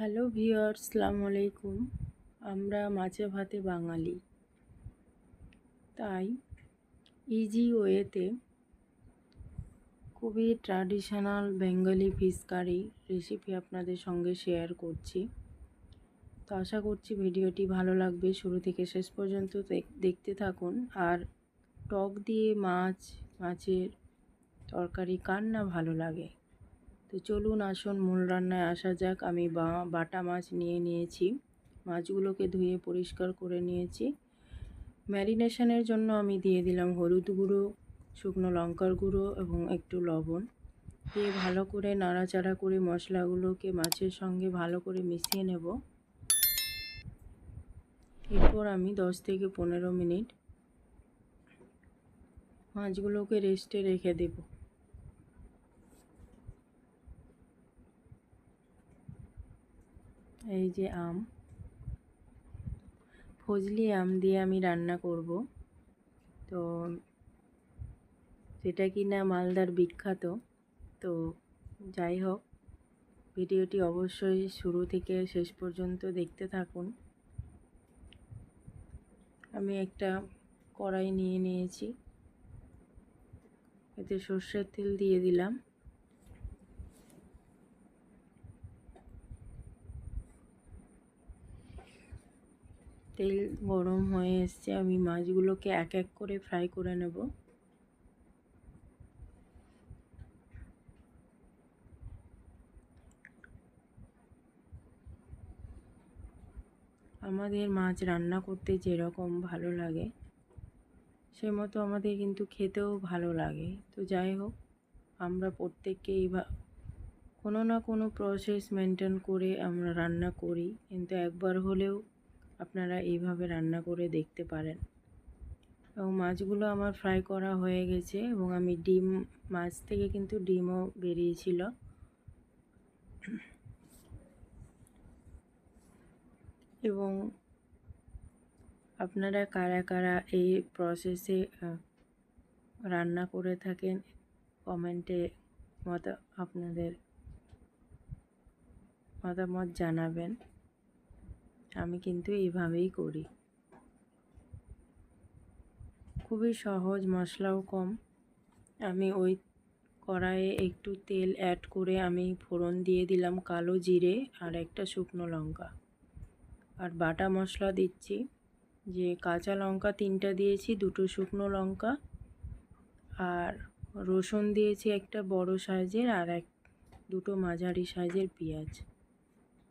Hello viewer সালামু আলাইকুম। আমরা মাছে ভাতে বাঙালি। তাই ইজি ওয়েতে খুবই traditional Bengali fish curry recipe আপনাদের সঙ্গে শেয়ার করছি। তো আশা করছি ভিডিওটি ভালো লাগবে। শুরু থেকে শেষ পর্যন্ত দেখতে থাকুন। আর টক দিয়ে মাছ, মাছের তরকারি কার না ভালো লাগে? তো চলুন আসুন মূল রান্নায় আসা যাক। আমি বাটা মাছ নিয়ে নিয়েছি। মাছগুলোকে ধুয়ে পরিষ্কার করে নিয়েছি। ম্যারিনেশনের জন্য আমি দিয়ে দিলাম হলুদ গুঁড়ো, শুকনো লঙ্কার গুঁড়ো এবং একটু লবণ। দিয়ে ভালো করে নাড়াচাড়া করে মশলাগুলোকে মাছের সঙ্গে ভালো করে মিশিয়ে নেব। এরপর আমি দশ থেকে পনেরো মিনিট মাছগুলোকে রেস্টে রেখে দেবো। এই যে আম। ফজলি আম দিয়ে আমি রান্না করব। তো যেটা কি না মালদার বিখ্যাত, তো যাই হোক, ভিডিওটি অবশ্যই শুরু থেকে শেষ পর্যন্ত দেখতে থাকুন। আমি একটা কড়াই নিয়ে নিয়েছি। এতে সর্ষের তেল দিয়ে দিলাম। তেল গরম হয়ে এসছে, আমি মাছগুলোকে এক এক করে ফ্রাই করে নেব। আমাদের মাছ রান্না করতে যেরকম ভালো লাগে সে মতো আমাদের কিন্তু খেতেও ভালো লাগে। তো যাই হোক, আমরা প্রত্যেককে কোনো না কোনো প্রসেস মেনটেন করে আমরা রান্না করি। কিন্তু একবার হলেও আপনারা এইভাবে রান্না করে দেখতে পারেন। এবং মাছগুলো আমার ফ্রাই করা হয়ে গেছে এবং আমি ডিম, মাছ থেকে কিন্তু ডিমও বেরিয়েছিল। এবং আপনারা কারা কারা এই প্রসেসে রান্না করে থাকেন কমেন্টে মত, আপনাদের মতামত জানাবেন। আমি কিন্তু এইভাবেই করি। খুবই সহজ, মশলাও কম। আমি ওই কড়াইয়ে একটু তেল অ্যাড করে আমি ফোড়ন দিয়ে দিলাম কালো জিরে আর একটা শুকনো লঙ্কা। আর বাটা মশলা দিচ্ছি, যে কাঁচা লঙ্কা তিনটা দিয়েছি, দুটো শুকনো লঙ্কা। আর রসুন দিয়েছি একটা বড় সাইজের আর এক, দুটো মাঝারি সাইজের পেঁয়াজ।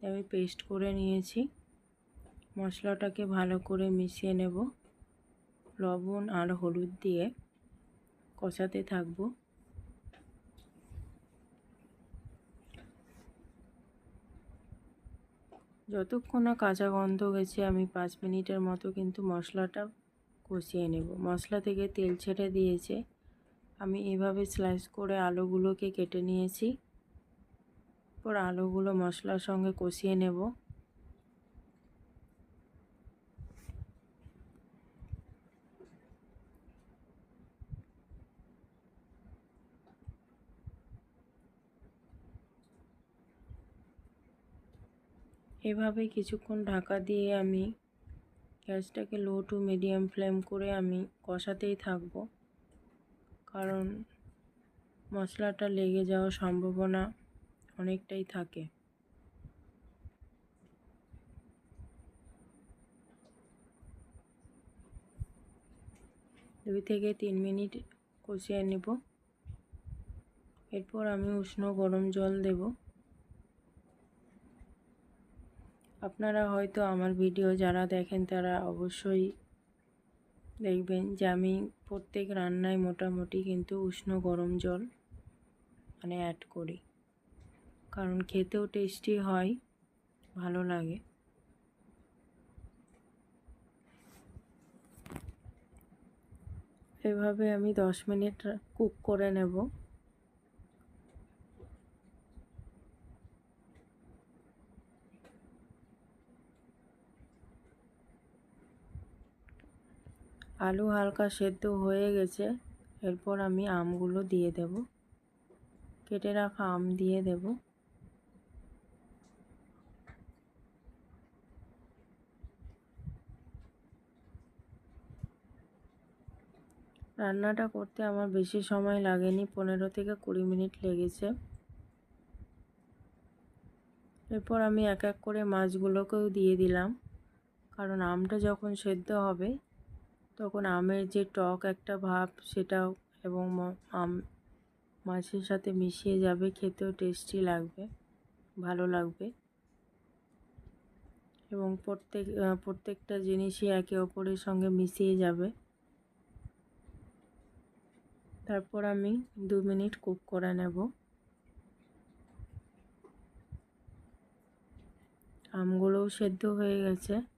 আমি পেস্ট করে নিয়েছি। মশলাটাকে ভালো করে মিশিয়ে নেব। লবণ আর হলুদ দিয়ে কষাতে থাকব। যতক্ষণ না কাঁচা গন্ধ গেছে, আমি পাঁচ মিনিটের মতো কিন্তু মশলাটা কষিয়ে নেব। মশলা থেকে তেল ছেড়ে দিয়েছে। আমি এভাবে স্লাইস করে আলুগুলোকে কেটে নিয়েছি। পর আলুগুলো মশলার সঙ্গে কষিয়ে নেব। এভাবে কিছুক্ষণ ঢাকা দিয়ে আমি গ্যাসটাকে লো টু মিডিয়াম ফ্লেম করে আমি কষাতেই থাকব। কারণ মশলাটা লেগে যাওয়ার সম্ভাবনা অনেকটাই থাকে। দুই থেকে তিন মিনিট কষিয়ে নেব। এরপর আমি উষ্ণ গরম জল দেবো। আপনারা হয়তো আমার ভিডিও যারা দেখেন তারা অবশ্যই দেখবেন যে আমি প্রত্যেক রান্নায় মোটামুটি কিন্তু উষ্ণ গরম জল মানে অ্যাড করি। কারণ খেতেও টেস্টি হয়, ভালো লাগে। এভাবে আমি দশ মিনিট কুক করে নেব। আলু হালকা সেদ্ধ হয়ে গেছে, এরপর আমি আমগুলো দিয়ে দেব। কেটে রাখা আম দিয়ে দেব। রান্নাটা করতে আমার বেশি সময় লাগেনি, পনেরো থেকে কুড়ি মিনিট লেগেছে। এরপর আমি এক এক করে মাছগুলোকেও দিয়ে দিলাম, কারণ আমটা যখন সেদ্ধ হবে তখন আমের যে টক একটা ভাব সেটাও এবং আম মাছের সাথে মিশিয়ে যাবে, খেতেও টেস্টি লাগবে, ভালো লাগবে। এবং প্রত্যেক প্রত্যেকটা জিনিসই একে অপরের সঙ্গে মিশিয়ে যাবে। তারপর আমি দু মিনিট কুক করে নেব। আমগুলোও সেদ্ধ হয়ে গেছে।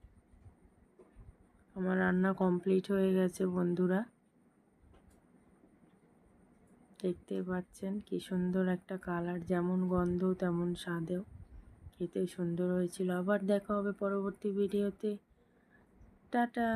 আমার রান্না কমপ্লিট হয়ে গেছে, বন্ধুরা। দেখতে পাচ্ছেন কি সুন্দর একটা কালার যেমন গন্ধ, তেমন স্বাদেও। খেতে সুন্দর হয়েছিল। আবার দেখা হবে পরবর্তী ভিডিওতে টাটা!